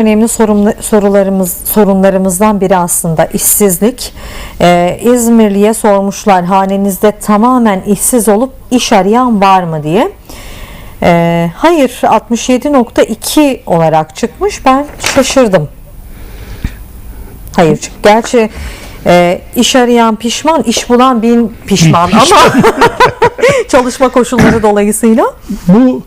önemli sorularımız sorunlarımızdan biri aslında işsizlik. Ee, İzmirli'ye sormuşlar hanenizde tamamen işsiz olup iş arayan var mı diye. Ee, hayır 67.2 olarak çıkmış. Ben şaşırdım. Hayır. Gerçi e, iş arayan pişman, iş bulan bin pişman ama çalışma koşulları dolayısıyla. Bu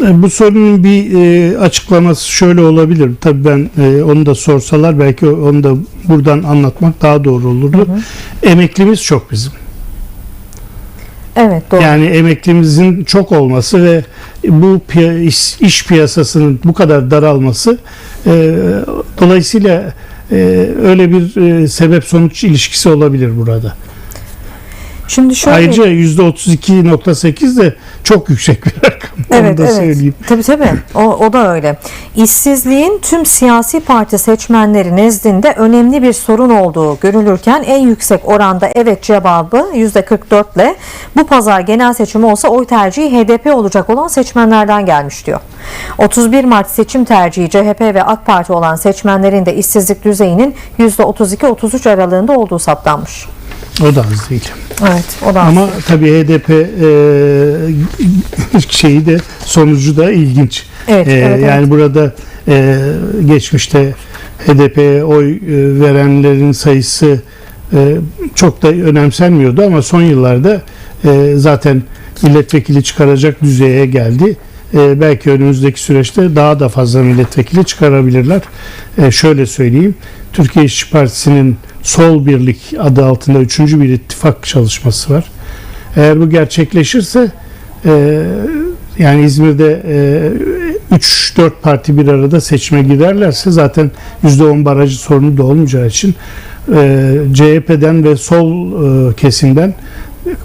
bu sorunun bir e, açıklaması şöyle olabilir. Tabii ben e, onu da sorsalar belki onu da buradan anlatmak daha doğru olurdu. Emeklimiz çok bizim. Evet doğru. Yani emeklimizin çok olması ve bu iş, iş piyasasının bu kadar daralması e, dolayısıyla e, öyle bir e, sebep sonuç ilişkisi olabilir burada. Şimdi şöyle Ayrıca %32.8 de çok yüksek bir Evet, evet. söyleyeyim. Tabii tabii. O, o da öyle. İşsizliğin tüm siyasi parti seçmenleri nezdinde önemli bir sorun olduğu görülürken en yüksek oranda evet cevabı %44 ile bu pazar genel seçimi olsa oy tercihi HDP olacak olan seçmenlerden gelmiş diyor. 31 Mart seçim tercihi CHP ve AK Parti olan seçmenlerin de işsizlik düzeyinin %32-33 aralığında olduğu saptanmış. O da az değil. Evet, o da Ama tabii HDP e, şeyi de sonucu da ilginç. Evet, E, evet, yani evet. burada e, geçmişte HDP'ye oy e, verenlerin sayısı e, çok da önemsenmiyordu ama son yıllarda e, zaten milletvekili çıkaracak düzeye geldi. E, belki önümüzdeki süreçte daha da fazla milletvekili çıkarabilirler. E, şöyle söyleyeyim. Türkiye İşçi Partisi'nin Sol Birlik adı altında üçüncü bir ittifak çalışması var. Eğer bu gerçekleşirse e, yani İzmir'de e, 3-4 parti bir arada seçime giderlerse zaten %10 barajı sorunu da olmayacağı için e, CHP'den ve sol e, kesimden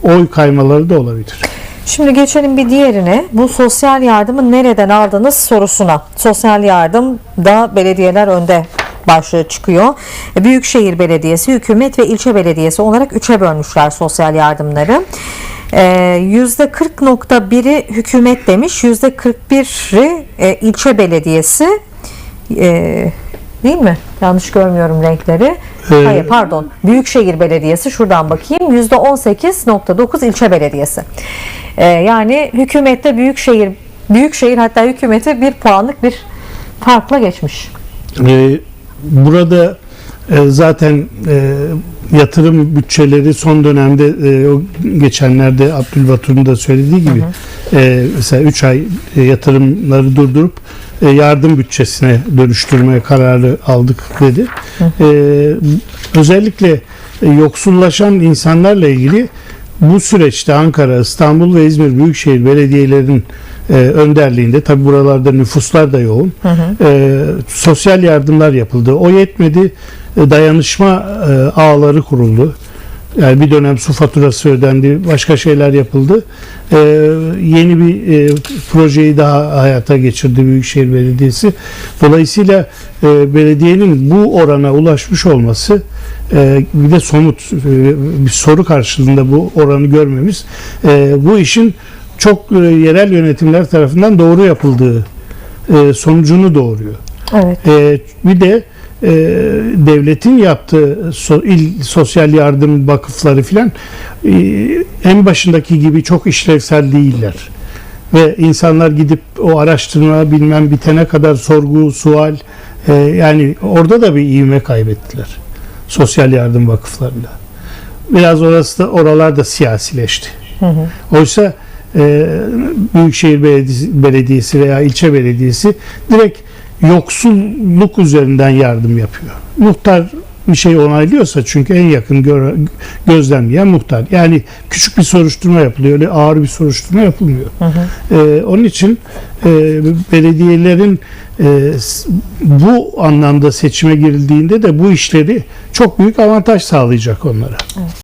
oy kaymaları da olabilir. Şimdi geçelim bir diğerine. Bu sosyal yardımı nereden aldınız sorusuna. Sosyal yardım da belediyeler önde başlığı çıkıyor. Büyükşehir Belediyesi, hükümet ve ilçe belediyesi olarak üçe bölmüşler sosyal yardımları. E, %40.1'i hükümet demiş, %41'i e, ilçe belediyesi e, değil mi? Yanlış görmüyorum renkleri. Ee, Hayır pardon. Büyükşehir Belediyesi şuradan bakayım. %18.9 ilçe belediyesi. Ee, yani hükümette büyükşehir büyükşehir hatta hükümete bir puanlık bir farkla geçmiş. Ee, burada e, zaten e, yatırım bütçeleri son dönemde e, o geçenlerde Abdülbatur'un da söylediği gibi e, mesela 3 ay e, yatırımları durdurup e, yardım bütçesine dönüştürmeye kararı aldık dedi. E, özellikle e, yoksullaşan insanlarla ilgili bu süreçte Ankara, İstanbul ve İzmir Büyükşehir Belediyelerinin e, önderliğinde tabi buralarda nüfuslar da yoğun e, sosyal yardımlar yapıldı. O yetmedi e, dayanışma e, ağları kuruldu. Yani bir dönem su faturası ödendi, başka şeyler yapıldı. E, yeni bir e, projeyi daha hayata geçirdi Büyükşehir Belediyesi. Dolayısıyla e, belediyenin bu orana ulaşmış olması e, bir de somut e, bir soru karşılığında bu oranı görmemiz e, bu işin çok e, yerel yönetimler tarafından doğru yapıldığı e, sonucunu doğuruyor. Evet. E, bir de e, devletin yaptığı so- il sosyal yardım vakıfları filan e, en başındaki gibi çok işlevsel değiller. Ve insanlar gidip o araştırma bilmem bitene kadar sorgu, sual e, yani orada da bir ivme kaybettiler. Sosyal yardım vakıflarında. Biraz orası da oralar da siyasileşti. Oysa e, Büyükşehir Belediyesi, Belediyesi veya ilçe belediyesi direkt yoksulluk üzerinden yardım yapıyor. Muhtar bir şey onaylıyorsa çünkü en yakın gö- gözlemleyen muhtar. Yani küçük bir soruşturma yapılıyor. Öyle ağır bir soruşturma yapılmıyor. E, onun için e, belediyelerin e, bu anlamda seçime girildiğinde de bu işleri çok büyük avantaj sağlayacak onlara.